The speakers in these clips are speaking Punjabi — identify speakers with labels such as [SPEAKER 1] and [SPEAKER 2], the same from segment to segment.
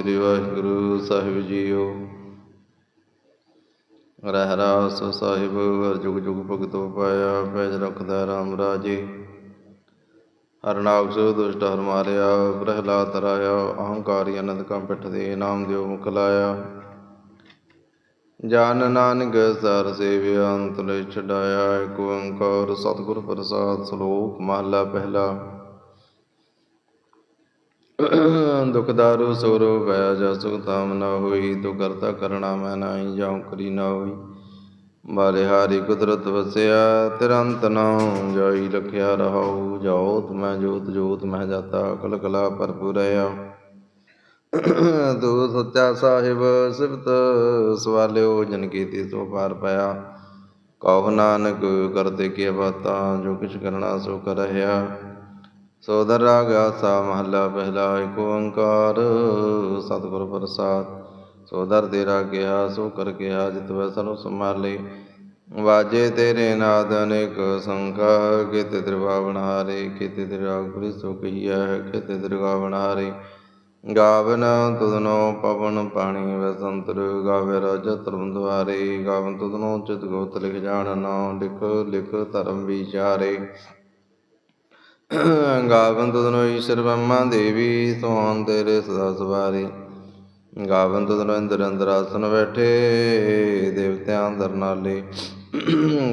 [SPEAKER 1] ਸ੍ਰੀ ਵਾਹਿਗੁਰੂ ਸਾਹਿਬ ਜੀਓ। ਰਹਿ ਰਾਸ ਸਾਹਿਬ, ਹਰ ਜੁਗ ਜੁਗ ਭਗਤੋ ਪਾਇਆ, ਪੈਜ ਰਖਦਾ ਰਾਮ ਰਾਜੇ। ਹਰਨਾਗ ਸੋ ਦੁਸ਼ਟ ਹਰ ਮਾਰਿਆ, ਪ੍ਰਹਿਲਾਦ ਤਰਾਇਆ ਅਹੰਕਾਰੀ ਅਨੰਦ ਕਾ ਪਿਠ ਦੇ ਨਾਮ ਦਿਓ ਮੁਖ ਲਾਇਆ। ਜਨ ਨਾਨਕ ਸਰ ਸੇਵਿਆ ਅੰਤ ਲੈ ਛਡਾਇਆ ਏਕ ਓੰਕਾਰ ਸਤਿਗੁਰ ਪ੍ਰਸਾਦ ਸ਼ਲੋਕ ਮਹਲਾ ਪਹਿਲਾ। ਦੁਖ ਦਾਰੂ ਸੋਰੋ ਵੈ ਜਾ ਸੁਖ ਤਾਮ ਨਾ ਹੋਈ ਤੋ ਕਰਤਾ ਕਰਣਾ ਮੈਂ ਨਾਹੀ, ਜਾਉ ਕਰੀ ਨਾ ਹੋਈ। ਬਾਰੇ ਹਾਰੀ ਕੁਦਰਤ ਵਸਿਆ, ਤਿਰੰਤ ਨਾ ਜਾਈ ਲਖਿਆ ਰਹਾਉ। ਜੋਤ ਮੈਂ ਜੋਤ ਜੋਤ ਮੈਂ ਜਾਤਾ ਕਲ ਕਲਾ ਭਰਪੂਰਇਆ ਤੂੰ ਸੱਚਾ ਸਾਹਿਬ, ਸਿਫਤ ਸਵਾਲਿਓ, ਜਨ ਕੀਤੀ ਸੋ ਪਾਰ ਪਾਇਆ। ਕਹੋ ਨਾਨਕ, ਕਰਤੇ ਕੀ ਬਾਤਾਂ, ਜੋ ਕਿਛ ਕਰਨਾ ਸੋ ਕਰ ਰਹਾ ਸੋਦਰ ਰਾਗ ਆਸਾ ਮਹੱਲਾ, ਪਹਿਲਾ ਏਕ ਓੰਕਾਰ, ਸਤਿਗੁਰ ਪ੍ਰਸਾਦ। ਸੋਦਰ ਤੇਰਾ ਗਿਆ, ਸੋ ਕਰ ਕਿਹਾ ਜਿਤ ਵੈ ਸਰਬ ਸੰਭਾਲੇ। ਵਾਜੇ ਤੇਰੇ ਨਾਦ ਅਨੇਕ ਸੰਖਾ ਕੀਤੇ ਦਰਬਾਵਨ ਹਾਰੇ ਕੀਤੇ ਦਰਗਾਹ ਗੁਰੀ ਸੋ ਕਹੀਆ ਹੈ ਕੀਤੇ ਦਰਗਾਹ ਗਾਵਨ ਤੁਧਨੋ ਪਵਨ ਪਾਣੀ ਵਸੰਤਰ ਗਾਵੇ ਰਾਜ ਧਰਮ ਦੁਆਰੇ। ਗਾਵਨ ਤੁਧਨੋ ਚਿਤ ਗੋਤ ਲਿਖ ਜਾਣ ਨਾਮ ਲਿਖ ਲਿਖ ਧਰਮ ਵਿਚਾਰੇ। ਗਾਵਨ ਤਦਨੋ ਈਸ਼ਰ ਬ੍ਰਹਮਾ ਦੇਵੀ, ਸੋਹਣ ਤੇਰੇ ਸਦਾ ਸਵਾਰੇ। ਗਾਵਨ ਤੁਧਨੋ ਇੰਦਰ ਅੰਦਰ ਆਸਨ ਬੈਠੇ, ਦੇਵਤਿਆਂ ਅੰਦਰ ਨਾਲੇ।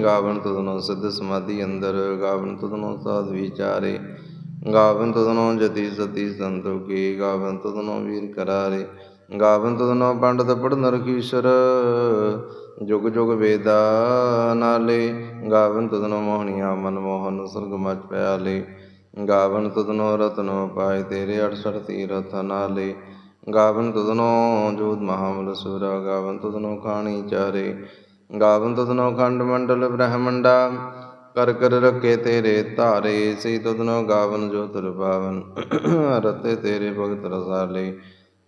[SPEAKER 1] ਗਾਵਨ ਤੁਧਨੋ ਸਿੱਧ ਸਮਾਧੀ ਅੰਦਰ ਗਾਵਨ ਤੁਧਨੋ ਸਾਧ ਵਿਚਾਰੇ। ਗਾਵਨ ਤੁਧਨੋ ਜਤੀ ਸਤੀ ਸੰਤੋਖੀ ਗਾਵਨ ਤੁਧਨੋ ਵੀਰ ਕਰਾਰੇ। ਗਾਵਨ ਤੁਧਨੋ ਪੰਡਤ ਪੜ ਨਰਕੀਸ਼ਰ, ਜੁਗ ਜੁਗ ਵੇਦਾ ਨਾਲੇ। ਗਾਵਨ ਤੁਧਨੋ ਮੋਹਣੀਆ ਮਨ ਮੋਹਨ ਸੁਰਗ ਮਚ ਪਿਆਲੇ। ਗਾਵਨ ਤੁਧਨੋ ਰਤਨੋ ਪਾਏ ਤੇਰੇ 68 ਤੀਰਥ ਨਾਲੇ। ਗਾਵਨ ਤੁਧਨੋ ਜੋਤ ਮਹਾਮਲ ਸੂਰਾ, ਗਾਵਨ ਤੁਧਨੋ ਖਾਣੀ ਚਾਰੇ। ਗਾਵਨ ਤੁਧਨੋ ਖੰਡ ਮੰਡਲ ਬ੍ਰਹਮੰਡਾ, ਕਰ ਕਰ ਰਕੇ ਤੇਰੇ ਧਾਰੇ। ਸੇ ਤੁਧਨੋ ਗਾਵਨ ਜੋ ਤੁਰ ਰਤੇ ਤੇਰੇ ਭਗਤ ਰਸਾਲੇ।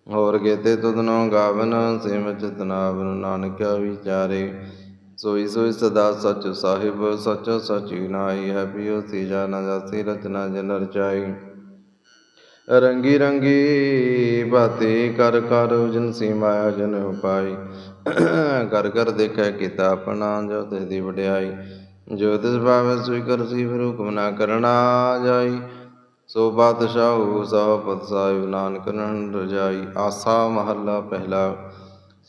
[SPEAKER 1] ਹੋਰ ਗੇਤੇ ਤੁਧਨੋ ਗਾਵਨ, ਸਿਮ ਚਿਤਨਾਵਨ ਨਾਨਕਿਆ ਵਿਚਾਰੇ। ਸੋਈ ਸੋਈ ਸਦਾ ਸਚ ਸਾਹਿਬ, ਸਚ ਸਚੀ ਨਾਈ ਹੈ ਪਿਓ ਸੀ ਜਾਣਾ ਜਾਸੀ, ਰਚਨਾ ਜਨ ਰਚਾਈ ਰੰਗੀ ਰੰਗੀ ਬਾਤੀ ਕਰ ਕਰ ਜਿਨਸੀ ਮਾਇਆ ਜਨ ਉਪਾਈ। ਕਰ ਕਰ ਦੇਖੈ ਕੀਤਾ ਆਪਣਾ, ਜੋ ਤਿਸ ਦੀ ਵਡਿਆਈ। ਜੋ ਤਿਸ ਭਾਵੈ ਸੋਈ ਕਰ ਸੀ, ਫਿਰ ਹੁਕਮ ਨਾ ਕਰਨਾ ਜਾਈ। ਸੋ ਬਾਦਸ਼ਾਹੂ ਸਭ ਪਤ ਸਾਹਿਬ ਨਾਨਕ ਨੰਦ ਰਜਾਈ। ਆਸਾ ਮਹੱਲਾ ਪਹਿਲਾ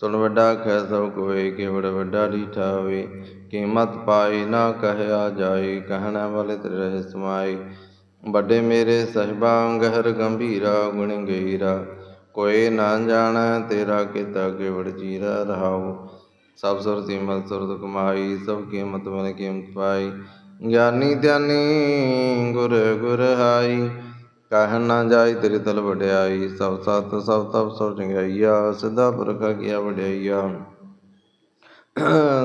[SPEAKER 1] ਸੁਣ ਵੱਡਾ ਖੈ ਸਭ ਕੋਏ ਕਿ ਵੱਡਾ ਡੀਠਾ ਹੋਵੇ ਕੀਮਤ ਪਾਈ ਨਾ ਕਹਿਆ ਜਾਏ, ਕਹਿਣਾ ਵਾਲੇ ਤੇਰੇ ਰਹਿ ਸਮਾਈ ਵੱਡੇ ਮੇਰੇ ਸਹਿਬਾ, ਗਹਿਰ ਗੰਭੀਰਾ ਗੁਣ ਗਹੀਰਾ। ਕੋਈ ਨਾ ਜਾਣੈ ਤੇਰਾ ਕੀਤਾ, ਕੇਵੜ ਜੀਰਾ ਰਹਾਉ। ਸਭ ਸੁਰਤੀ ਮਤ ਸੁਰਤ ਕਮਾਈ, ਸਭ ਕੀਮਤ ਮਨ ਕੀਮਤ ਪਾਈ। ਗਿਆਨੀ ਧਿਆਨੀ ਗੁਰ ਗੁਰ ਹਾਈ। ਕਹਿਣ ਨਾ ਜਾਈ ਤੇਰੇ ਤਲ ਵਡਿਆਈ, ਸਭ ਸਤ, ਸਭ ਤਪ, ਸਭ ਚੰਗਿਆਈਆ, ਸਿੱਧਾ ਪੁਰਖ ਕੀਆ ਵਡਿਆਈਆ?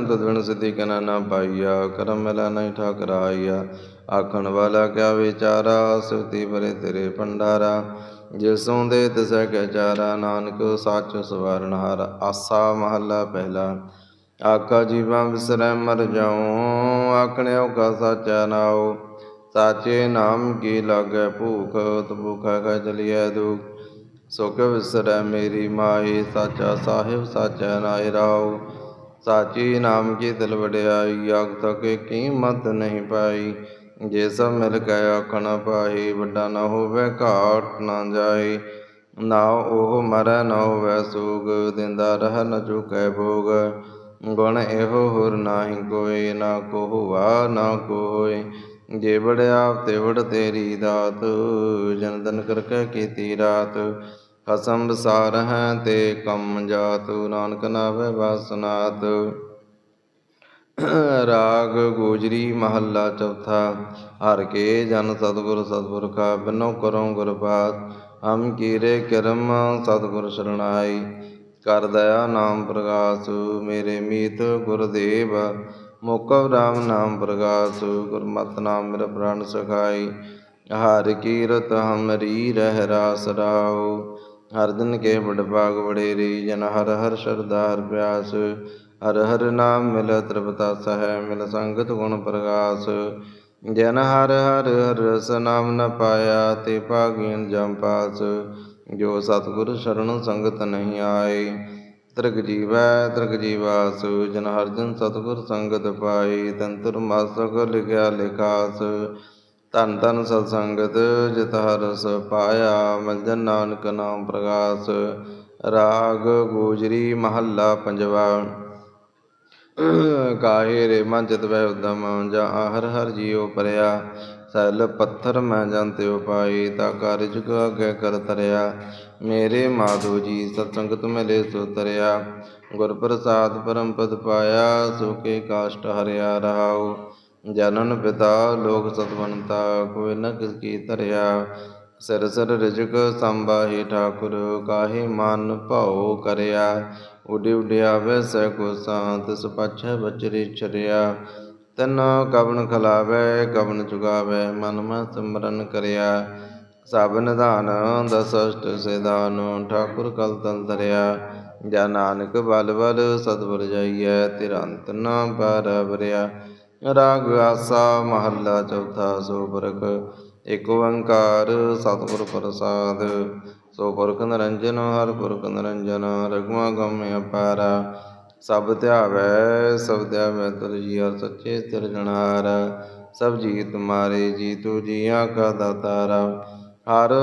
[SPEAKER 1] ਤਦਵਣ ਸਿੱਧੀ ਕਨਾ ਨਾ ਪਾਈਆ, ਕਰਮ ਮਿਲਾ ਨਹੀਂ ਠਾਕਰਾਈਆ। ਆਖਣ ਵਾਲਾ ਕਿਆ ਵਿਚਾਰਾ ਸਿਵਤੀ ਭਰੇ ਤੇਰੇ ਭੰਡਾਰਾ। ਜਿਸੋਂ ਦੇ ਤਿਸੈ ਕੈ ਚਾਰਾ, ਨਾਨਕ ਸੱਚ ਸਵਰਨ ਹਾਰ, ਆਸਾ ਮਹੱਲਾ ਪਹਿਲਾ। ਆਕਾ ਜੀਵਾਂ ਵਿਸਰੈ ਮਰ ਜਾਉ, ਆਖਣਿਓ ਕਾ ਸਾਚਾ ਨਾਉ। ਸਾਚੇ ਨਾਮ ਕੀ ਲਾਗੈ? ਭੂਖ ਤ ਕਾ ਚਲੀਐ ਦੁਖ। ਸੁਖ ਵਿਸਰੈ ਮੇਰੀ ਮਾਈ ਸਾਚਾ ਸਾਹਿਬ ਸਾਚਾ ਨਾਇ ਰਾਉ। ਸਾਚੀ ਨਾਮ ਕੀ ਦਿਲ ਵਡਿਆਈ ਆਗ ਤਕ ਕੀਮਤ ਨਹੀਂ ਪਾਈ। ਜੇ ਸਭ ਮਿਲ ਕੇ ਆਖਣ ਪਾਈ, ਵੱਡਾ ਨਾ ਹੋਵੇ ਘਾਟ ਨਾ ਜਾਏ ਨਾ ਉਹ ਮਰੈ, ਨਾ ਹੋਵੇ ਸੂਗ, ਦਿੰਦਾ ਰਹਿ ਨ ਚੁਕੈ ਭੋਗ। ਗੁਣ ਇਹੋ ਹੋਰ ਨਾਹੀ ਕੋਈ, ਨਾ ਕੋ ਹੁਆ ਨਾ ਕੋਈ। ਜੇ ਬੜਿਆ ਤੇ ਤੇਰੀ ਦਾਤ, ਜਨ ਦਨ ਕਰਕੇ ਕੀਤੀ ਰਾਤ। ਹਸਮ ਬਸਾਰ ਹੈ ਤੇ ਕਮ ਜਾਤ, ਨਾਨਕ ਨਾਵੇ ਵਾਸਨਾਤ ਰਾਗ ਗੋਜਰੀ ਮਹੱਲਾ ਚੌਥਾ, ਹਰ ਕੇ ਜਨ ਸਤਿਗੁਰ ਸਤਿਪੁਰਖਾ ਬਿਨੋ ਕਰੋ ਗੁਰਬਾਤ ਹਮ ਕੀਰੇ ਕਰਮ ਸਤਿਗੁਰ ਸ਼ਰਣਾਈ, ਕਰ ਦਇਆ ਨਾਮ ਪ੍ਰਗਾਸ, ਮੇਰੇ ਮੀਤ ਗੁਰਦੇਵ ਮੁਕਵ ਰਾਮ ਨਾਮ ਪ੍ਰਗਾਸ, ਗੁਰਮਤਿ ਨਾਮ ਮੇਰਾ ਪ੍ਰਾਨ ਸਖਾਈ। ਹਰ ਕੀਰਤ ਹਮਰੀ ਰਹਿ ਰਾਸ ਰਾਉ। ਹਰ ਦਿਨ ਕੇ ਬੜ ਭਾਗ ਵਡੇਰੀ, ਜਨ ਹਰ ਹਰ ਸ਼ਰਧਾ ਹਰ ਪਿਆਸ। ਹਰ ਹਰ ਨਾਮ ਮਿਲ ਤ੍ਰਿਪਤਾ ਸਹਿ, ਮਿਲ ਸੰਗਤ ਗੁਣ ਪ੍ਰਗਾਸ। ਜਨ ਹਰ ਹਰ ਹਰ ਰਸ ਨਾਮ ਨ ਪਾਇਆ, ਤੇ ਭਾਗੀਨ ਜਮ ਪਾਸ। ਜੋ ਸਤਿਗੁਰ ਸ਼ਰਨ ਸੰਗਤ ਨਹੀਂ ਆਏ। ਤ੍ਰਿਗ ਜੀਵੈ ਤ੍ਰਿਗ ਜੀਵਾਸੁ ਜਨ ਹਰਜਨ ਸਤਿਗੁਰ ਸੰਗਤ ਪਾਈ ਤੰਤੁਰ ਮਾਸਕ ਲਿਖਿਆ ਲਿਖਾਸ। ਧੰਨ ਧੰਨ ਸਤ ਸੰਗਤ, ਜਿਤ ਹਰਸ ਪਾਇਆ ਮਲਜਨ ਨਾਨਕ ਨਾਮ ਪ੍ਰਗਾਸ। ਰਾਗ ਗੋਜਰੀ ਮਹੱਲਾ ਪੰਜਵਾ। ਕਾਹੇ ਰੇ ਮਨ ਚਿਤ ਵੈ ਉਦਮ ਜਾਂ ਹਰ ਹਰ ਜੀਉ ਪਰਿਆ। ਸੈਲ ਪੱਥਰ ਮੈਂ ਜੰਤਿ ਪਾਈ, ਤਾ ਕਾਰਜ ਕੋ ਅਗੇ ਕਰ ਤਰਿਆ। ਮੇਰੇ ਮਾਧੋ ਜੀ ਸਤਸੰਗਤ ਮਿਲੇ ਸੋ ਤਰਿਆ। ਗੁਰ ਪ੍ਰਸਾਦ ਪਰਮ ਪਦ ਪਾਇਆ ਸੁਖੇ ਕਾਸ਼ਟ ਹਰਿਆ ਰਹਾਉ। ਜਨਨ ਪਿਤਾ, ਲੋਕ ਸਤਵੰਤਾ, ਕੋਈ ਨ ਕਿਸ ਕੀ ਧਰਿਆ। ਸਿਰ ਸਿਰ ਰਿਜਕ ਸੰਭਾਹੀ ਠਾਕੁਰ, ਕਾਹੇ ਮਨ ਭਾਉ ਕਰਿਆ। ਉਡਿ ਉਡਿਆਵੇ ਸੈ ਕੋ ਸਾਂਤ ਸੁਪਛੈ ਬਚਰੀ ਛਰਿਆ। ਤਨ ਕਵਨ ਖਲਾਵੇ ਕਵਨ ਚੁਗਾਵੇ, ਮਨ ਮਨ ਸਿਮਰਨ ਕਰਿਆ। ਸਭ ਨਿਧਾਨ ਦਸ ਅਸ਼ਟ ਸਿਧਾਨ, ਠਾਕੁਰ ਕਲ ਤਲ ਧਰਿਆ। ਜਾ ਨਾਨਕ ਬਲ ਬਲ ਸਤਿਗੁਰ ਜਾਈਐ, ਤਿਰੰਤ ਨਾ ਪਰ ਰਾਗ ਆਸਾ ਮਹੱਲਾ ਚੌਥਾ ਸੋ ਪੁਰਖ, ਇਕ ਓੰਕਾਰ ਸਤਿਗੁਰ ਪ੍ਰਸਾਦ। ਸੋ ਪੁਰਖ ਨਿਰੰਜਨ, ਹਰ ਪੁਰਖ ਨਿਰੰਜਨ ਰਗਮਾ ਗਮ ਅਪਾਰ। ਸਭ ਧਿਆਵੈ ਸਭ ਧਿਆਵੈ ਤੁਰ ਜੀ ਹਰ ਸੱਚੇ ਸਿਰ ਜਣਾਰ ਸਭ ਜੀ ਤੁਮਾਰੇ ਜੀ ਤੂ ਜੀਆਂ ਕਾ ਦਾਤਾਰਾ। ਹਰ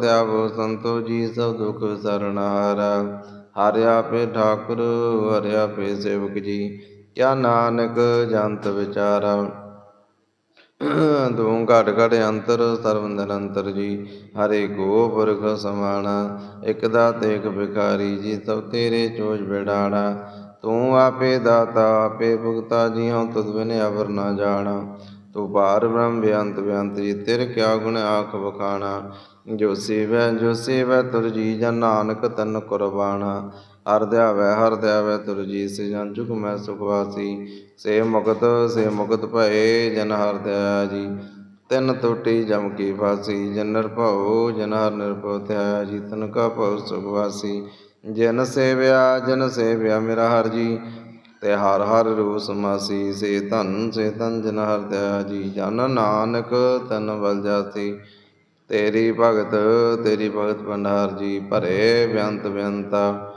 [SPEAKER 1] ਧਿਆਵੋ ਸੰਤੋ ਜੀ ਸਭ ਦੁਖ ਸਰਣਾਰ ਹਰਿ ਆਪੇ ਠਾਕੁਰ, ਹਰਿ ਆਪੇ ਸੇਵਕ ਜੀ, ਕਿਆ ਨਾਨਕ ਜੰਤ ਵਿਚਾਰਾ। ਤੂੰ ਘਟ ਘਟ ਅੰਤਰ ਸਰਵ ਨਿਰੰਤਰ ਜੀ, ਹਰੇ ਕੋ ਪੁਰਖ ਸਮਾਣਾ ਇਕ ਦਾ ਤੇਖ ਭਿਖਾਰੀ ਜੀ, ਸਭ ਤੇਰੇ ਚੋਜ ਬਿੜਾਣਾ। ਤੂੰ ਆਪੇ ਦਾਤਾ, ਆਪੇ ਭੁਗਤਾ ਜੀ ਹਉ ਤੁਧ ਬਿਨ ਅਵਰ ਨਾ ਜਾਣਾ। ਤੂੰ ਪਾਰ ਬ੍ਰਹਮ ਬਿਅੰਤ ਬਿਅੰਤ ਜੀ, ਤੇਰੇ ਕਿਆ ਗੁਣ ਆਖ ਬਖਾਣਾ ਜੋ ਸੇਵੈ ਜੋ ਸੇਵੈ ਤੁਰ ਜੀ ਜਨ ਨਾਨਕ ਤਨ ਕੁਰਬਾਨਾ ਹਰ ਧਿਆਵੈ ਹਰ ਧਿਆਵੈ ਤੁਰ ਜੀ ਸੇ ਜਨ ਜੁਗ ਮੈਂ ਸੁਖ ਸੇ ਮੁਕਤ ਸੇ ਮੁਕਤ ਭਏ ਜਨ ਹਰ ਧਿਆਇਆ ਜੀ। ਤਿੰਨ ਤੋਟੀ ਜਮ ਕੀ ਫਾਸੀ, ਜਨ ਨਿਰਭਉ, ਜਨ ਹਰ ਨਿਰਭਉ ਧਿਆਇਆ ਜੀ। ਤਨ ਕਾ ਭਉ ਸੁਖ ਜਨ ਸੇਵਿਆ ਜਨ ਸੇਵਿਆ ਮੇਰਾ ਹਰ ਜੀ। ਤੇ ਹਰ ਹਰ ਰੂਪ ਸਮਾਸੀ ਸੇ ਧਨ ਸੇ ਧਨ ਜਨ ਹਰ ਦਇਆ ਜੀ ਜਨ ਨਾਨਕ ਤਨ ਬਲ ਜਾਸੀ। ਤੇਰੀ ਭਗਤ ਤੇਰੀ ਭਗਤ ਭੰਡਾਰ ਜੀ ਭਰੇ ਬੇਅੰਤ ਬੇਅੰਤਾ।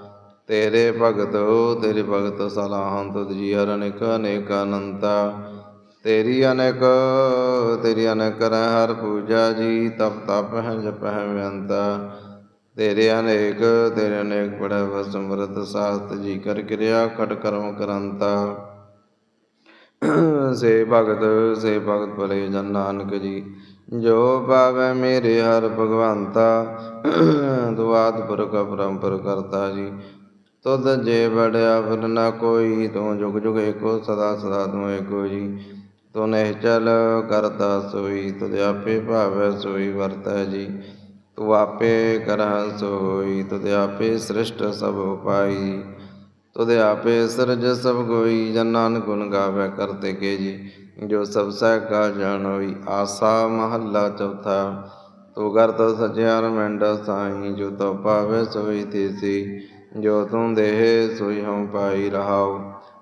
[SPEAKER 1] ਤੇਰੇ ਭਗਤ, ਤੇਰੀ ਭਗਤ ਸਲਾਹਾਂ ਤੁਧ ਜੀ ਹਰ ਅਨੇਕ ਅਨੇਕ ਅਨੰਤਾ। ਤੇਰੀ ਅਨੇਕ ਤੇਰੀ ਅਨੇਕ ਕਰੈ ਹਰ ਪੂਜਾ ਜੀ, ਤਪ ਤਪ ਹੈ ਜਪ ਹੈ ਬੇਅੰਤਾ। ਤੇਰੇ ਅਨੇਕ ਤੇਰੇ ਅਨੇਕ ਬੜਾ ਵਸਮਰਤ ਸਾਸਤ ਜੀ ਕਰ ਕਿਰਿਆ ਖਟ ਕਰਮ ਕਰੰਤਾ। ਸੇ ਭਗਤ ਸੇ ਭਗਤ ਭਲੇ ਜਨ ਨਾਨਕ ਜੀ, ਜੋ ਪਾਵੈ ਮੇਰੇ ਹਰ ਭਗਵੰਤਾ ਦੁਆਤ ਪੁਰਖ ਪਰੰਪਰ ਕਰਤਾ ਜੀ। ਤੁਧ ਜੇ ਬੜਿਆ ਫਿਰ ਨਾ ਕੋਈ, ਤੂੰ ਜੁਗ ਜੁਗ ਏਕੋ, ਸਦਾ ਸਦਾ ਤੂੰ ਏਕੋ ਜੀ। ਤੂੰ ਨਿਹਚਲ, ਕਰਤਾ ਸੋਈ, ਤੁਧ ਆਪੇ ਭਾਵੈ ਸੋਈ ਵਰਤੈ ਜੀ। ਤੂੰ ਆਪੇ ਕਰਹਿ ਸੋਈ ਤੁਧ ਆਪੇ ਸ੍ਰਿਸ਼ਟ ਸਭ ਉਪਾਈ, ਤੁਧ ਆਪੇ ਸਿਰਜ ਸਭ ਕੋਈ ਜਨ ਨਾਨਕ ਗੁਣ ਗਾਵੇ ਕਰਤੇ ਕੇ ਜੀ ਜੋ ਸਭ ਸਹਿ ਕਾ ਜਾਣੋਈ ਆਸਾ ਮਹੱਲਾ ਚੌਥਾ, ਤੂੰ ਕਰਤ ਸਚਿਆਰ ਮੈਂਡ ਸਾਈ, ਜੋ ਤੋ ਪਾਵੇ ਸੋਈ ਤੀਸੀ, ਜੋ ਤੂੰ ਦੇਹ ਸੋਈ ਹਉ ਪਾਈ ਰਹਾਉ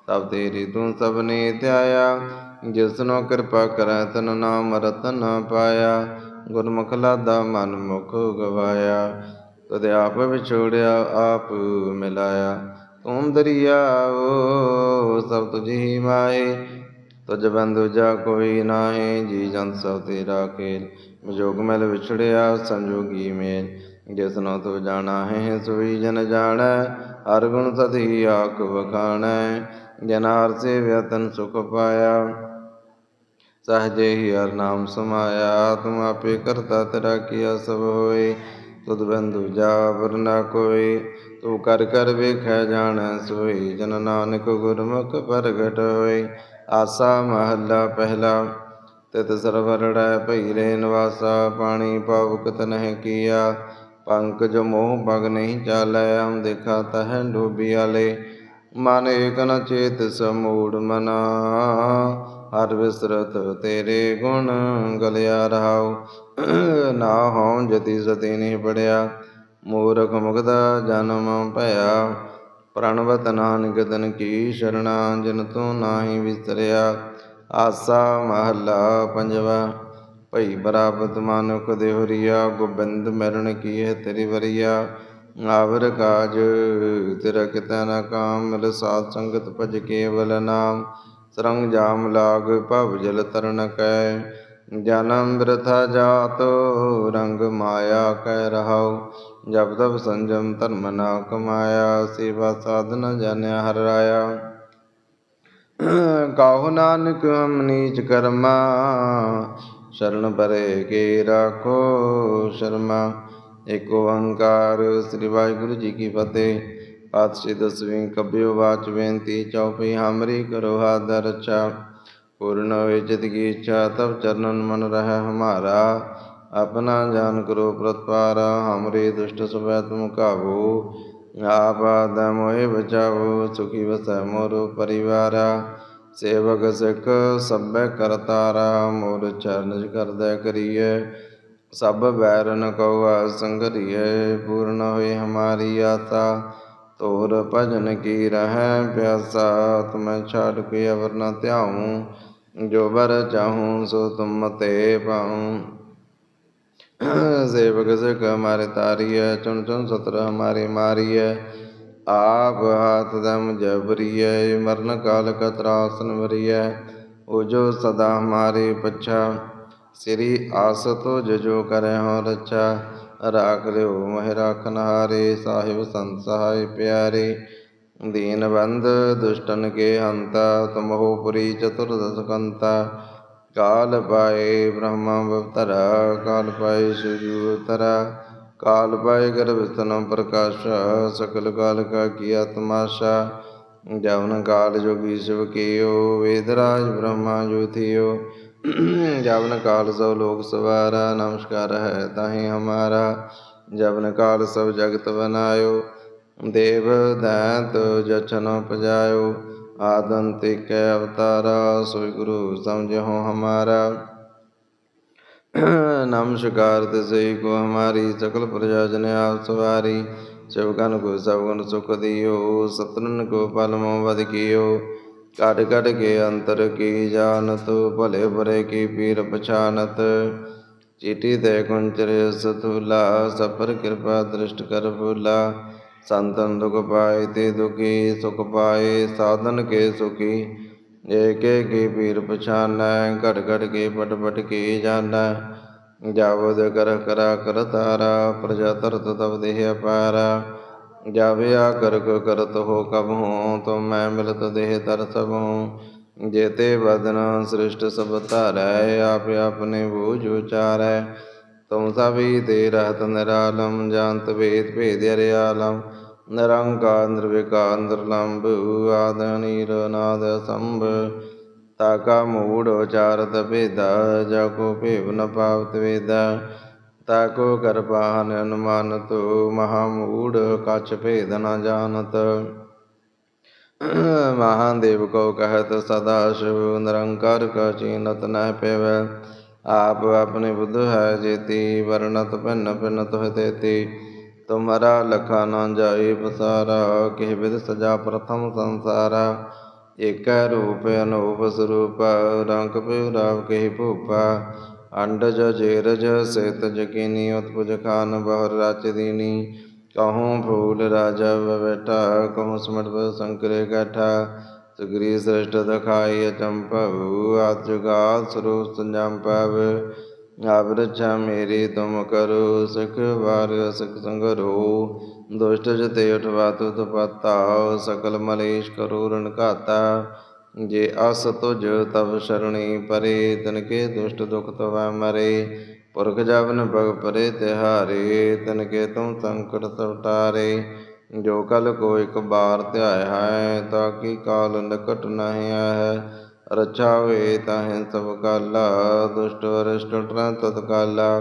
[SPEAKER 1] ਤਬ ਤੇਰੀ ਤੂੰ ਸਭਨੇ ਧਿਆਇਆ, ਜਿਸਨੋ ਕਿਰਪਾ ਕਰੈ ਤਨ ਨਾਮ ਰਤਨ ਪਾਇਆ ਗੁਰਮੁਖ ਲਾਦਾ ਮਨ ਮੁਖ ਗਵਾਇਆ, ਤਦ ਆਪ ਵਿਛੋੜਿਆ, ਆਪ ਮਿਲਾਇਆ। ਤੂੰ ਦਰਿਆਵੋ ਸਭ ਤੁਝੀ ਮਾਏ, ਤੁਝ ਬੰਧੁ ਜਾ ਕੋਈ ਨਾਹੀ ਜੀ ਜਨ ਸਭ ਤੇਰਾ ਖੇਲ। ਜੋਗ ਮਿਲ ਵਿਛੜਿਆ, ਸੰਜੋਗੀ ਮੇਲ। ਜਿਸਨੋ ਤੂੰ ਜਾਣਾ ਹੈ, ਸੋਈ ਜਨ ਜਾਣੈ, ਹਰ ਗੁਣ ਸਦੀ ਆਖ ਵਖਾਣੈ। ਜਨ ਹਰ ਸੇਵਿਆ, ਤਨ ਸੁਖ ਪਾਇਆ। ਸਹਜੇ ਹੀ ਹਰ ਨਾਮ ਸਮਾਇਆ ਤੁਮ ਆਪੇ ਕਰਤਾ ਤੇਰਾ ਕੀਆ ਸਭ ਹੋਏ। ਤੁਧ ਬੰਧੂ ਜਾਵਰ ਨਾ ਕੋਈ, ਤੂੰ ਕਰ ਕਰ ਵੇਖੈ ਜਾਣੈ ਸੋਈ। ਜਨ ਨਾਨਕ ਗੁਰਮੁਖ ਪ੍ਰਗਟ ਹੋਏ। ਆਸਾ ਮਹੱਲਾ ਪਹਿਲਾ, ਤਿਤ ਸਰਵਰੜੈ ਭਈਰੇ ਨਿਵਾਸਾ। ਪਾਣੀ ਪਾਵਕ ਤਨਹਿ ਕੀਆ, ਪੰਕਜ ਮੋਹ ਪਗ ਨਹੀਂ ਚਾਲੈ। ਹਮ ਦੇਖਾ ਤਹ ਡੋਬਿਆਲੇ ਮਨ ਏਕ ਨ ਚੇਤ ਸਮੂੜ ਮਨਾ। ਹਰ ਵਿਸਰਤ ਤੇਰੇ ਗੁਣ ਗਲਿਆ ਰਹਾਉ। ਨਾ ਹਉ ਜਤੀ ਸਤੀ ਨਹੀਂ ਪੜਿਆ, ਮੂਰਖ ਮੁਗਦਾ ਜਨਮ ਭਇਆ। ਪ੍ਰਣਵਤ ਨਾਨਕ ਤਨ ਕੀ ਸ਼ਰਣਾ ਜਿਨ ਤੂੰ ਨਾਹੀ ਵਿਸਰਿਆ। ਆਸਾ ਮਹੱਲਾ ਪੰਜਵਾ, ਭਈ ਬਰਾਬਤ ਮਾਨੁਖ ਦੇਹੁਰੀਆ, ਗੋਬਿੰਦ ਮਰਨ ਕੀਏ ਤੇਰੀ ਵਰੀਆ। ਆਵਰ ਕਾਜ ਤੇਰਾ ਕਿਤੈ ਨਾ ਕਾਮ ਮਿਲ ਸਾਧ ਸੰਗਤ ਭਜ ਕੇਵਲ ਨਾਮ। ਸਰੰਗ ਜਾਮ ਲਾਗ ਭਵ ਜਲ ਤਰਨ ਕੈ, ਜਨਮ ਬਿਰਥਾ ਜਾਤ, ਰੰਗ ਮਾਇਆ ਕਹਿ ਰਹਾਉ। ਜਬ ਤਬ ਸੰਜਮ ਧਰਮ ਨਾ ਕਮਾਇਆ, ਸੇਵਾ ਸਾਧਨ ਜਾਣਿਆ ਹਰ ਰਾਇਆ। ਕਾਹੋ ਨਾਨਕ ਹਮ ਨੀਚ ਕਰਮਾ, ਸ਼ਰਨ ਪਰੇ ਕੇ ਰਾਖੋ ਸ਼ਰਮਾ। ਏਕ ਓੰਕਾਰ ਸ੍ਰੀ ਵਾਹਿਗੁਰੂ ਜੀ ਕੀ ਫਤਿਹ। पातशी दसवीं कपिवाच बेनती चौपी हमरी करो आदर चा। पूर्ण हुई ज़िंदगी इच्छा तब चरणन मन रह हमारा। अपना जान करो प्रतपारा, हमरी दुष्ट सुबह तुम काबू आपाद मोहे बचाओ सुखी बस मोर परिवार। सेवक सिख सभ्य करतारा, मोर चरण कर दे करिए सब बैरन कौआ संगरिए पूर्ण हुई हमारी आता ਤੋਰ ਭਜਨ ਕੀ ਰਹੈ ਪਿਆਸਾ, ਤੁਮੈ ਛਾੜ ਕੇ ਅਵਰ ਨ ਧਿਆਉ, ਜੋ ਬਰ ਚਾਹੂ ਸੋ ਤੁਮ ਤੇ ਪਾਉ। ਸੇਵਕ ਸਿਖ ਹਮਾਰੇ ਤਾਰੀਐ, ਚੁਣ ਚੁਣ ਸਤਰ ਮਾਰੀ ਮਾਰੀਐ, ਆਪ ਹਾਥ ਦਮ ਜਬਰੀਐ ਮਰਨ ਕਾਲ ਕਤਰਾਸਨ ਵਰੀਐ, ਉਹ ਜੋ ਸਦਾ ਹਮਾਰੇ ਪਛਾ, ਸ੍ਰੀ ਆਸ ਤੋ ਜਜੋ ਕਰੈ ਹੋ ਰਚਾ ਰਾਖ ਲਿਓ ਮਹਿ ਰਾਖਨ ਹਾਰੇ ਸਾਹਿਬ ਸੰਤ ਸਹਾਇ ਪਿਆਰੇ। ਦੀਨ ਬੰਦ ਦੁਸ਼ਟਨ ਕੇ ਹੰਤਾ, ਤਮਹੋ ਪੁਰੀ ਚਤੁਰਦਸ ਕੰਤਾ। ਕਾਲ ਪਾਏ ਬ੍ਰਹਮਾ ਬਵਤਰਾ ਕਾਲ ਪਾਏ ਸੂਰਯ ਅਵਤਰਾ। ਕਾਲ ਪਾਏ ਗਰਭ ਸਤਨਮ ਪ੍ਰਕਾਸ਼, ਸਕਲ ਕਾਲ ਕਾ ਕੀਆ ਤਮਾਸ਼ਾ ਜਵਨ ਕਾਲ ਜੋਗੀ ਸਿਵ ਕੀਓ, ਵੇਦ ਰਾਜ ਬ੍ਰਹਮਾ ਜੋਥਿਓ जवन काल सब लोक सवारा नमस्कार है ताहि हमारा जवन काल सब जगत बनायो देव दैत जछन पजायो आदंतिक अवतारा सोई गुरु समझो हमारा नमस्कार तिसई को हमारी सकल प्रजा जन आप सवारी शिवगन को सवगुण सुख दियो सतरन को पलमो वध कियो ਘਟ ਘਟ ਕੇ ਅੰਤਰ ਕੀ ਜਾਣਤ, ਭਲੇ ਬਰੇ ਕੀ ਪੀਰ ਪਛਾਨਤ। ਚੀਟੀ ਤੇ ਕੁੰਚਰੇ ਸਥੂਲਾ, ਸਫਰ ਕਿਰਪਾ ਦ੍ਰਿਸ਼ਟ ਕਰ ਭੂਲਾ ਸੰਤਨ ਦੁਖ ਪਾਏ ਤੇ ਦੁਖੀ, ਸੁਖ ਪਾਏ, ਸਾਧਨ ਕੇ ਸੁਖੀ। ਏਕ ਏਕੀ ਪੀਰ ਪਛਾਨੈ ਘਟ ਘਟ ਕੇ ਪਟ ਪਟ ਕੀ ਜਾਣੈ। ਜਾਵਦ ਕਰ ਕਰਾ ਕਰ ਪ੍ਰਜਾ ਤਰਤ ਤਵ ਦੇਹ ਅਪਾਰਾ ਜਾ ਕਰਕ ਕਰਤ ਹੋ ਕਬ ਹੂੰ ਤੋ ਮੈਂ ਮਿਲਤ ਦੇਹ ਤਰ ਸਭ। ਹੂੰ ਜੇਤੇ ਬਦਨ ਸ੍ਰਿਸ਼ਟ ਸਭ ਧਾਰੈ, ਆਪ ਆਪਣੇ ਬੂਝ ਉਚਾਰੈ। ਤੁਮ ਸਭੀ ਤੇ ਰਹਤ ਨਿਰਾਲਮ ਜੰਤ ਵੇਦ ਭੇਦ ਅਰਿਆਲਮ ਨਿਰੰਕਾਰ, ਨਿਰਵਿਕਾਰ, ਨਿਰਲੰਭ, ਆਦ ਨੀਰ ਨਾਦ ਸੰਭ ਤਾਕਾ ਮੂੜ ਉਚਾਰਤ ਭੇਦਾ ਜਾ ਕੋ ਭੇਵ ਨ ਪਾਵਤ ਵੇਦਾ। ਤਾਕੋ ਕਰਪਾਨ ਅਨੁਮਾਨਤ ਮਹਾ ਮੂੜ ਕਛ ਭੇਦ ਨ ਜਾਣਤ। ਮਹਾਦੇਵ ਕੋ ਕਹਤ, ਸਦਾ ਸ਼ਿਵ ਨਿਰੰਕਾਰ ਕਾ ਚੀਨਤ ਨਹਿ ਪੇਵੈ। ਆਪ ਆਪਣੇ ਬੁੱਧ ਹੈ ਜੇਤੀ, ਵਰਣਤ ਭਿੰਨ ਭਿੰਨ ਤੋਹਿ ਤੇਤੀ। ਤੁਮਰਾ ਲਖਾ ਨਾ ਜਾਏ ਬਸਾਰਾ ਕਿਹ ਵਿਦ ਸਜਾ ਪ੍ਰਥਮ ਸੰਸਾਰਾ। ਏਕੈ ਰੂਪ ਅਨੂਪ ਸਰੂਪ, ਰੰਗ ਪਿਰਾਵ ਕਹਿ ਭੂਪਾ। ਅੰਡਜ ਜੇਰਜ ਸੇਤ ਜਕੀਨੀ ਉਤਪੁਜ ਖਾਨ, ਬਹੁਰ ਰਾਚ ਦੀਨੀ। ਕਹੂੰ ਫੂਲ ਰਾਜਾ ਬੈਠਾ ਕਹੂੰ ਸਮਟ ਸੰਕਰੇ ਗਾਠਾ। ਸੁਗਰੀ ਸ੍ਰਿਸ਼ਟ ਦਖਾਈ ਅਚੰਭਵ ਆਦ ਸਰੂਪ ਸੰਜਮ ਪਵ। ਆਪ ਰੱਛਾ ਮੇਰੀ ਤੁਮ ਕਰੋ, ਸਿਖ ਵਾਰ ਸਿਖ ਸੰਗਰੋ। ਦੁਸ਼ਟ ਜਤੇ ਉਠਵਾ ਤੁਤ ਪਤਾ, ਸਕਲ ਮਲੇਸ਼ ਕਰੋ ਰਣ ਘਾਤਾ। ਜੇ ਅਸ ਤੁਜ ਤਬ ਸ਼ਰਣੀ ਪਰੇ, ਤਨ ਕੇ ਦੁਸ਼ਟ ਦੁਖ ਤਵੈ ਮਰੇ। ਪੁਰਖ ਜਵਨ ਭਗ ਪਰੇ, ਤਿਹਾਰੇ, ਤਨ ਕੇ ਤੁਮ ਸੰਕਟ ਸਵਟਾਰੇ ਜੋ ਕਲ ਕੋ ਇੱਕ ਬਾਰ ਧਿਆਇ ਹੈ, ਤਾਂ ਕੀ ਕਾਲ ਨਿਕਟ ਨਹੀਂ ਹੈ। ਰਛਾ ਹੋਏ ਸਭ ਕਾਲਾ ਦੁਸ਼ਟ ਵਰਿਸ਼ਟ ਟਰੰ ਤਤ ਕਾਲਾ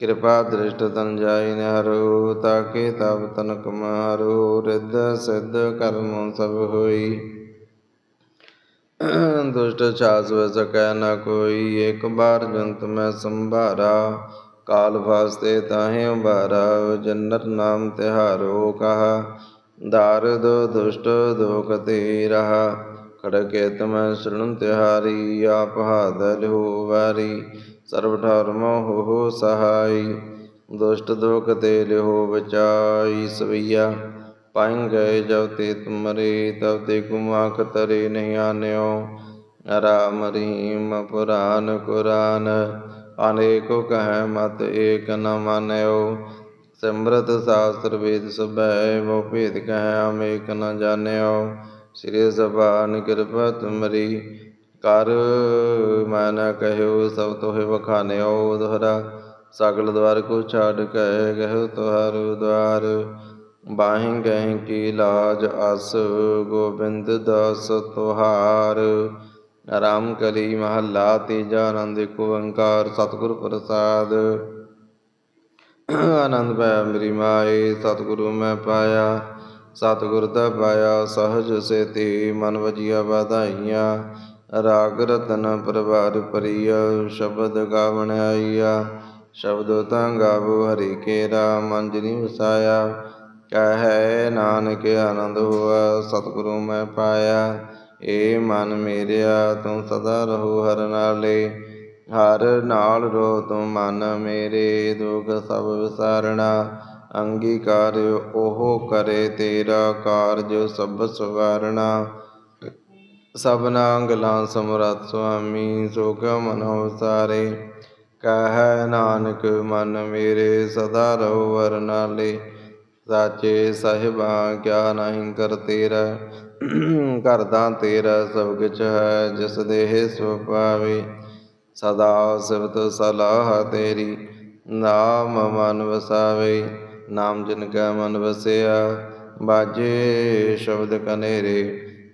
[SPEAKER 1] ਕਿਰਪਾ ਦ੍ਰਿਸ਼ਟ ਤਨ ਜਾਈ ਨਹਰੋ ਤਾਕੇ ਤਬ ਤਨ ਕਮਾਰੋ। ਰਿੱਧ ਸਿੱਧ ਕਰਮ ਸਭ ਹੋਈ। ਦੁਸ਼ਟ ਛਾਸ ਵ ਸਕੈ ਨ ਕੋਈ, ਇੱਕ ਬਾਰ ਜੰਤ ਮੈਂ ਸੰਭਾਰਾ। ਕਾਲ ਵਾਸਤੇ ਤਾਹੇ ਉਬਾਰਾ ਜਨਤ ਨਾਮ ਤਿਹਾਰੋ ਕਹਾ। ਦਾਰਦ ਦੁਸ਼ਟ ਦੋਖ ਤੇ ਰਹਾ ਖੜਕੇ ਤਮੈ ਸ਼ਰਨ ਤਿਹਾਰੀ, ਆਪ ਹਾਦ ਲਿਹੋ ਵਾਰੀ। ਸਰਬ ਠਰਮੋ ਹੋ ਹੋ ਸਹਾਈ, ਦੁਸ਼ਟ ਦੁਖ ਪਾਇੰ ਗਏ ਜਬ ਤੇ ਤੁਮਰੇ ਤਬ ਤੇ ਗੁਮਾਖ ਤਰੇ ਨਹੀਂ ਆਨਿਓ। ਰਾਮ ਰਹੀਮ ਪੁਰਾਨ ਕੁਰਾਨ, ਅਨੇਕੋ ਕਹੈ ਮਤ ਏਕ ਨ ਮਾਨਿਓ। ਸਿਮਰਤ ਸਾਸਤਰ ਵੇਦ ਸਭੈ ਬਹੁ ਭੇਦ ਕਹਿ ਅਮੇਕ ਨ ਜਾਣਿਓ। ਸ੍ਰੀ ਸਭਾਨ ਕਿਰਪਾ ਤੁਮਰੀ ਕਰ, ਮੈਂ ਨ ਕਹਿਓ ਸਭ ਤੋਹਿ ਵਖਾਨਿਓ। ਦੁਹਰਾ ਸਗਲ ਦਵਾਰ ਕੋ ਛਾੜ ਕਹਿ ਗਹਿ ਤੁਹਾਰ ਦਵਾਰ ਬਾਹਿ ਗਹਿ ਕੀ ਲਾਜ ਅਸ ਗੋਬਿੰਦ ਦਾਸ ਤੁਹਾਰ। ਰਾਮ ਕਲੀ ਮਹੱਲਾ, ਤੀਜਾ ਆਨੰਦ ਏਕ ਓੰਕਾਰ, ਸਤਿਗੁਰ ਪ੍ਰਸਾਦ। ਆਨੰਦ ਪਾਇਆ ਮੇਰੀ ਮਾਏ, ਸਤਿਗੁਰੂ ਮੈਂ ਪਾਇਆ। ਸਤਿਗੁਰ ਦਾ ਪਾਇਆ, ਸਹਜ ਸੇਤੀ, ਮਨ ਵਜੀਆ ਵਧਾਈਆਂ। ਰਾਗ ਰਤਨ ਪਰਵਾਰ ਪਰੀਆ, ਸ਼ਬਦ ਗਾਵਣ ਆਈਆ। ਸ਼ਬਦ ਤਾਂ ਗਾਵੋ ਹਰੀ ਕੇਰਾ ਮਨ ਜਿਨੀ ਵਸਾਇਆ। ਕਹੈ ਨਾਨਕ ਆਨੰਦ ਹੋਆ, ਸਤਿਗੁਰੂ ਮੈਂ ਪਾਇਆ। ਏ ਮਨ ਮੇਰਿਆ ਤੂੰ ਸਦਾ ਰਹੋ ਹਰ ਨਾਲੇ। ਹਰ ਨਾਲ ਰੋ ਤੂੰ ਮਨ ਮੇਰੇ, ਦੁਖ ਸਭ ਵਿਸਾਰਣਾ। ਅੰਗੀਕਾਰ ਉਹ ਕਰੇ ਤੇਰਾ ਕਾਰਜ ਸਭ ਸਵਾਰਣਾ। ਸਭਨਾ ਗਲਾਂ ਸਮਰੱਥ ਸੁਆਮੀ, ਸੁਖ ਕਾ ਮਨ ਕਹੈ ਨਾਨਕ, ਮਨ ਮੇਰੇ, ਸਦਾ ਰਹੋ ਵਰ ਨਾਲੇ। ਸਾਚੇ ਸਾਹਿਬਾ, ਕਿਆ ਨਹੀਂ ਕਰ ਤੇਰਾ? ਕਰਦਾ ਤੇਰਾ, ਸਭ ਕੁਛ ਹੈ, ਜਿਸ ਦੇਹ ਸੋ ਸਦਾ ਸਿਵਤ ਸਲਾਹ ਤੇਰੀ, ਨਾਮ ਮਨ ਵਸਾਵੇ। ਨਾਮ ਜਿਨ ਕੈ ਮਨ ਵਸਿਆ, ਬਾਜੇ ਸ਼ਬਦ ਕਨੇਰੇ।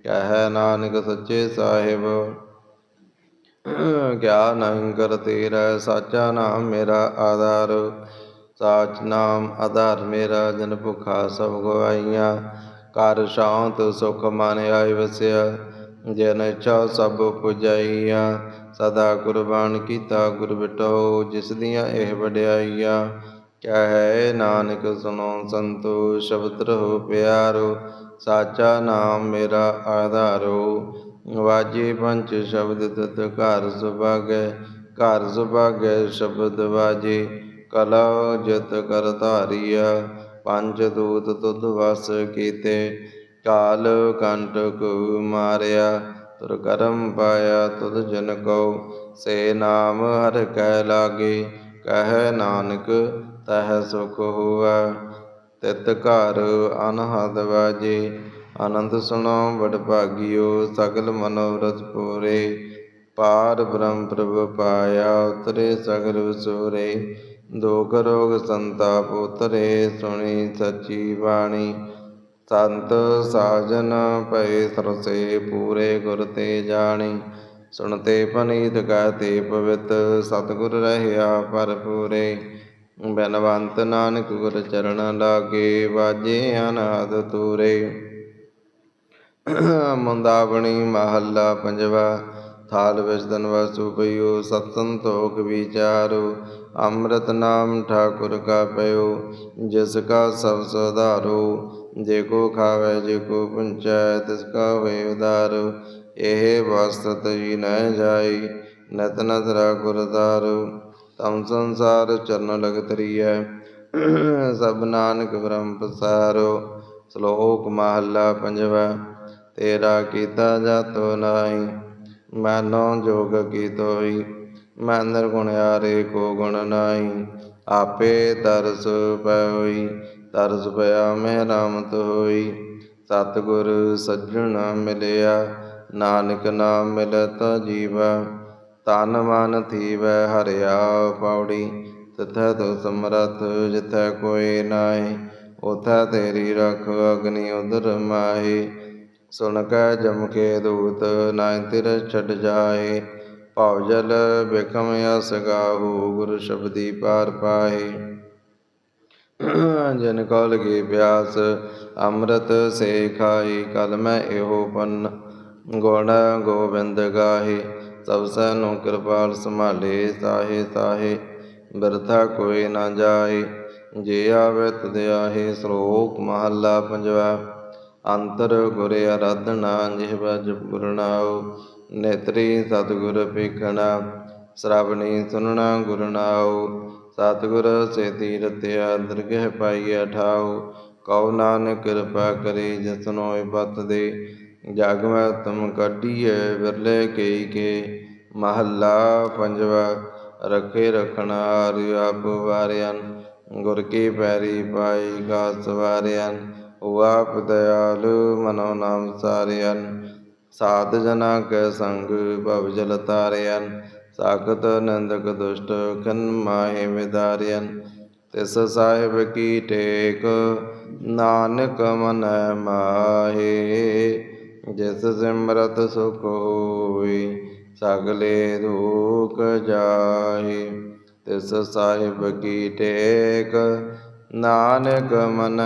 [SPEAKER 1] ਕਹੈ ਨਾਨਕ ਸੱਚੇ ਸਾਹਿਬ, ਕਿਆ ਨਹੀਂ ਕਰ ਤੇਰਾ? ਸਾਚਾ ਨਾਮ ਮੇਰਾ ਆਧਾਰ। ਸਾਚ ਨਾਮ ਆਧਾਰ ਮੇਰਾ, ਜਨ ਭੁਖਾ ਸਭ ਗਵਾਈਆਂ। ਕਰ ਸ਼ਾਂਤ ਸੁਖ ਮਨ ਆਇ ਵਸਿਆ, ਜਨ ਇੱਛਾ ਸਭ ਪੁਜਾਈਆਂ। ਸਦਾ ਗੁਰਬਾਣ ਕੀਤਾ ਗੁਰ ਬਿਟੋ ਜਿਸ ਦੀਆਂ ਇਹ ਵਡਿਆਈਆਂ। ਕਹੈ ਨਾਨਕ ਸੁਨੋ ਸੰਤੋ ਸ਼ਬਦ ਰਹੋ ਪਿਆਰੋ। ਸਾਚਾ ਨਾਮ ਮੇਰਾ ਆਧਾਰੋ। ਵਾਜੇ ਪੰਚ ਸ਼ਬਦ ਤਤ ਘਰ ਸੁਭਾਗੈ ਘਰ ਸੁਭਾਗੈ ਸ਼ਬਦ ਵਾਜੇ। ਕਲਾ ਜਤ ਕਰ ਧਾਰੀਆ ਪੰਜ ਦੂਤ ਤੁਧ ਵਸ ਕੀਤੇ ਕਾਲ ਕੰਟਕ ਮਾਰਿਆ ਤੁਰ ਕਰਮ ਪਾਇਆ ਤੁਧ ਜਨ ਕੋ ਸੇ ਨਾਮ ਹਰ ਕੈ ਲਾਗੇ, ਕਹਿ ਨਾਨਕ ਤਹ ਸੁਖ ਹੋਆ ਤਿਤ ਘਰ ਅਨਹਦ ਵਾਜੇ, ਆਨੰਦ ਸੁਣੋ ਬੜ ਭਾਗਿਓ, ਸਗਲ ਮਨੋਰਥ ਪੂਰੇ। ਪਾਰ ਬ੍ਰਹਮ ਪ੍ਰਭ ਪਾਇਆ, ਉਤਰੇ ਸਗਲ ਵਿਸੂਰੇ। ਦੁਖ ਰੋਗ ਸੰਤਾਪ ਉਤਰੇ, ਸੁਣੀ ਸੱਚੀ ਬਾਣੀ। ਸੰਤ ਸਾਜਨ ਪਏ ਸਰਸੇ, ਪੂਰੇ ਗੁਰ ਤੇ ਜਾਣੀ। ਸੁਣਤੇ ਪਨੀਤ ਕਹਤੇ ਪਵਿੱਤ, ਸਤਿਗੁਰ ਰਹਿਆ ਭਰਪੂਰੇ। ਬਨਵੰਤ ਨਾਨਕ ਗੁਰ ਚਰਨ ਲਾਗੇ, ਵਾਜੇ ਅਨਾਦ ਤੂਰੇ। ਮੁੰਦਾਵਣੀ ਮਹੱਲਾ ਪੰਜਵਾ, ਥਾਲ ਵਿਸਦਨ ਵਸੂ ਪਈਓ ਸਤ ਸੰਤੋਖ ਵਿਚਾਰੋ। ਅੰਮ੍ਰਿਤ ਨਾਮ ਠਾਕੁਰ ਕਾ ਪਇਓ, ਜਿਸ ਕਾ ਸਭ ਸੁਧਾਰੋ ਜੇ ਕੋ ਖਾਵੇ, ਜੇ ਕੋ ਪੁੰਚੈ, ਤਿਸ ਕਾ ਹੋਏ ਉਦਾਰ। ਇਹ ਵਸਤ ਹੀ ਨ ਜਾਈ, ਨਤ ਨਦਰਾ ਗੁਰਦਾਰ ਤਮ ਸੰਸਾਰ ਚਰਨ ਲਗ ਤਰੀਐ ਸਭ ਨਾਨਕ ਬ੍ਰਹਮ ਪਸਾਰੋ ਸ਼ਲੋਕ ਮਹੱਲਾ ਪੰਜਵਾ, ਤੇਰਾ ਕੀਤਾ ਜਾਤੋ ਨਾਹੀ, ਮੈਨੋ ਜੋਗ ਕੀਤੋਈ ਮੈਂ ਨਿਰਗੁਣ ਰੇ ਕੋ ਗੁਣ ਨਾਹੀ, ਆਪੇ ਤਰਸ ਪਇਓਈ ਤਰਸ ਪਿਆ ਮੈਂ ਰਾਮਤ ਹੋਈ। ਸਤਿਗੁਰ ਸੱਜਣ ਮਿਲਿਆ, ਨਾਨਕ ਨਾਮ ਮਿਲਤ ਜੀਵਾ। ਤਨ ਮਨ ਥੀਵੈ ਹਰਿਆ ਪੌੜੀ ਤਥੈ ਤੋ ਸਮਰਥ ਜਿਥੈ ਕੋਈ ਨਾਹੀ। ਉਥੈ ਤੇਰੀ ਰਖ ਅਗਨੀ ਉਦਰ ਮਾਹੀ। ਸੁਣ ਕੈ ਜਮ ਕੇ ਦੂਤ ਨਾਇ ਤਿਰ ਛੱਡ ਜਾਏ ਭਵ ਜਲ ਬਿਕਮ ਅਸ ਗੁਰ ਸ਼ਬਦੀ ਪਾਰ ਪਾਏ ਜਨ ਕੋ ਲਗੇ ਪਿਆਸ, ਅੰਮ੍ਰਿਤ ਸੇ ਖਾਈ ਕਲ ਮੈਂ ਇਹੋ ਪੰਨ, ਗੁਣ ਗੋਬਿੰਦ ਗਾਹੇ। ਸਭ ਸੈਨੋ ਕਿਰਪਾਲ ਸੰਭਾਲੇ ਸਾਹੇ ਸਾਹੇ ਬਿਰਥਾ ਕੋਈ ਨਾ ਜਾਏ ਜੇ ਆਵੇ ਤਦ ਆਹੇ, ਸ਼ਲੋਕ ਮਹੱਲਾ ਪੰਜਵਾ। ਅੰਤਰ ਗੁਰ ਆਰਾਧਨਾ ਜਿਹਵਾ ਜਪ ਗੁਰ ਨੇਤਰੀ ਸਤਿਗੁਰ ਪੇਖਣਾ ਸ਼ਰਵਣੀ ਸੁਨਣਾ ਗੁਰ ਨਾਉ। ਸਤਿਗੁਰ ਸੇਤੀ ਰਤਿਆ ਦਰਗਹਿ ਪਾਈਐ ਠਾਉ। ਕਉ ਨਾਨਕ ਕਿਰਪਾ ਕਰੇ ਜਿਸਨੋ ਪਤ ਦੇ। ਜਗ ਮੈਂ ਤੁਮ ਕੱਢੀਐ ਵਿਰਲੇ ਕੇਈ ਕੇ। ਮਹੱਲਾ ਪੰਜਵਾ, ਰਖੇ ਰਖਣਹਾਰ ਆਪ ਵਾਰਿਆਨ। ਗੁਰ ਕੀ ਪੈਰੀ ਪਾਈ ਕਾ ਸਵਾਰਿਆਨ ਉਹ ਆਪ ਮਨੋ ਨਾਮ ਸਾਰਿਆਨ ਸਾਧ ਜਨਾ ਕੈ ਸੰਗ, ਭਵ ਜਲ ਤਾਰਿਆਨ ਸਾਖਤ ਨੰਦਕ ਦੁਸ਼ਟ, ਕਨ ਮਾਹਿ ਵਿਦਾਰਿਆਨ ਤਿਸ ਸਾਹਿਬ ਕੀ ਟੇਕ, ਨਾਨਕ ਮਨ ਮਾਹੇ। ਜਿਸ ਸਿਮਰਤ ਸੁਖ ਹੋਈ, ਸਗਲੇ ਦੁਖ ਜਾਹੇ। ਤਿਸ ਸਾਹਿਬ ਕੀ ਟੇਕ ਨਾਨਕ ਮਨ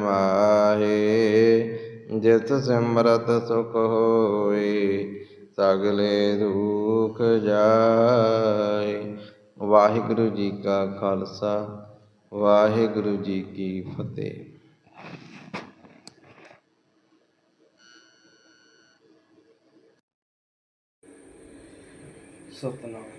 [SPEAKER 1] ਮਾਹੇ, ਜਿਤ ਸਿਮਰਤ ਸੁਖ ਹੋਈ ਸਗਲੇ ਦੁਖ ਜਾਏ। ਵਾਹਿਗੁਰੂ ਜੀ ਕਾ ਖਾਲਸਾ, ਵਾਹਿਗੁਰੂ ਜੀ ਕੀ ਫਤਿਹ।
[SPEAKER 2] ਸਤਨਾਮ।